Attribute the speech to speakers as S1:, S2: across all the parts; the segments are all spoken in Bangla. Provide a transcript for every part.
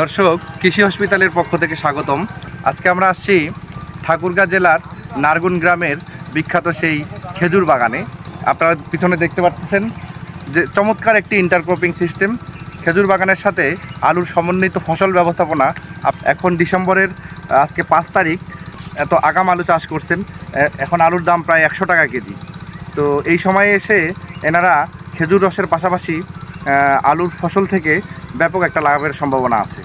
S1: দর্শক, কৃষি হসপিটালের পক্ষ থেকে স্বাগতম। আজকে আমরা আসছি ঠাকুরগাঁ জেলার নারগুন গ্রামের বিখ্যাত সেই খেজুর বাগানে। আপনারা পিছনে দেখতে পাচ্ছেন যে চমৎকার একটি ইন্টারক্রপিং সিস্টেম খেজুর বাগানের সাথে আলুর সমন্বিত ফসল ব্যবস্থাপনা এখন ডিসেম্বরের, আজকে পাঁচ তারিখ, এত আগাম আলু চাষ করছেন। এখন আলুর দাম প্রায় একশো টাকা কেজি। তো এই সময়ে এসে এনারা খেজুর রসের পাশাপাশি আলুর ফসল থেকে ব্যাপক একটা লাভের সম্ভাবনা আছে।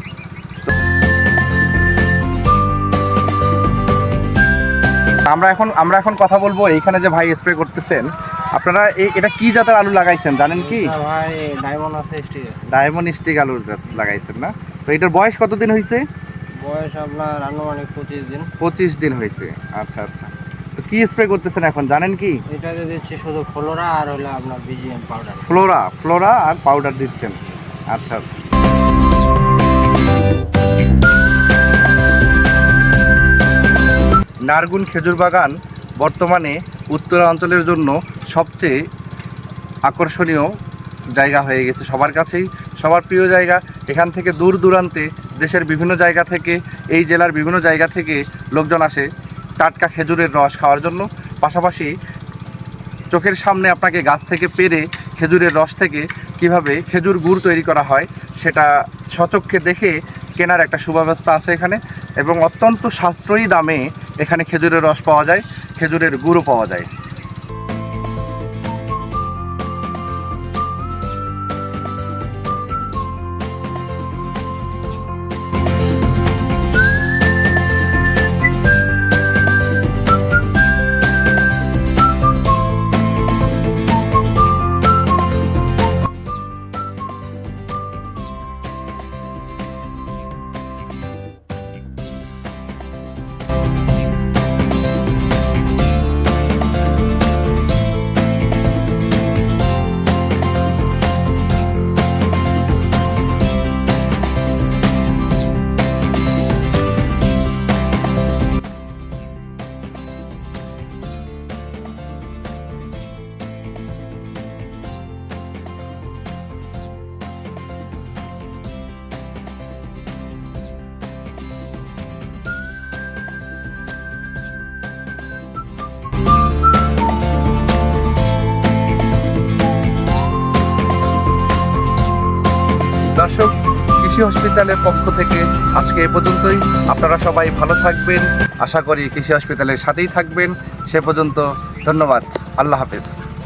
S1: আমরা এখন আমরা এখন কথা বলব এইখানে যে ভাই স্প্রে করতেছেন। আপনারা এই এটা কি জাতের আলু লাগাইছেন জানেন কি?
S2: ভাই ডায়মন্ড
S1: স্টিক আলু লাগাইছেন না? তো এটার বয়স কতদিন হয়েছে
S2: বয়স আপনার আনুমানিক পঁচিশ দিন।
S1: পঁচিশ দিন হয়েছে আচ্ছা আচ্ছা। তো কি স্প্রে করতেছেন এখন জানেন কি?
S2: এটাতে দিচ্ছি শুধু ফ্লোরা আর হলো আপনার বিজিএম পাউডার
S1: ফ্লোরা ফ্লোরা আর পাউডার দিচ্ছেন। আচ্ছা আচ্ছা। নারগুন খেজুর বাগান বর্তমানে উত্তরাঞ্চলের জন্য সবচেয়ে আকর্ষণীয় জায়গা হয়ে গেছে সবার কাছেই। সবার প্রিয় জায়গা। এখান থেকে দূর দূরান্তে দেশের বিভিন্ন জায়গা থেকে, এই জেলার বিভিন্ন জায়গা থেকে লোকজন আসে টাটকা খেজুরের রস খাওয়ার জন্য। পাশাপাশি চোখের সামনে আপনাকে গাছ থেকে পেরে খেজুরের রস থেকে কীভাবে খেজুর গুড় তৈরি করা হয় সেটা সচক্ষে দেখে কেনার একটা সুব্যবস্থা আছে এখানে এবং অত্যন্ত সাশ্রয়ী দামে এখানে খেজুরের রস পাওয়া যায়, খেজুরের গুঁড়ো পাওয়া যায়। কৃষি হসপিটালের পক্ষ থেকে আজকে এ পর্যন্তই। আপনারা সবাই ভালো থাকবেন। আশা করি কৃষি হসপিটালের সাথেই থাকবেন। সে পর্যন্ত ধন্যবাদ। আল্লাহ হাফেজ।